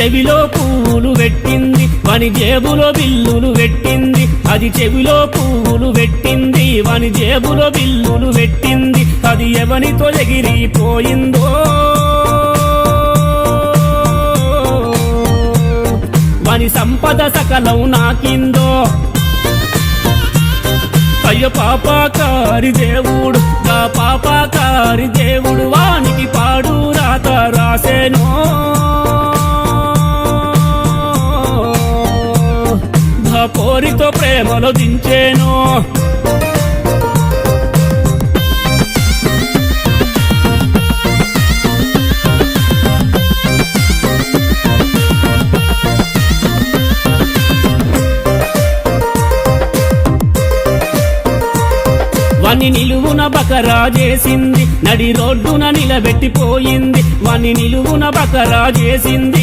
చెవిలో పువ్వులు పెట్టింది వాని జేబులో బిల్లులు పెట్టింది. అది చెవిలో పువ్వులు పెట్టింది వాని జేబులో బిల్లులు పెట్టింది. అది ఎవనితో ఎగిరిపోయిందో? వాని సంపద సకలం నాకిందో? అయ్యో పాపాకారి దేవుడు గా పాపాకారి దేవుడు వానికి పాడు రాత రాసేనో? పోరితో ప్రేమలో దించేను. వాణ్ణి నిలువున బకరా చేసింది. నడి రోడ్డున నిలబెట్టిపోయింది. వాణ్ణి నిలువున బకరా చేసింది.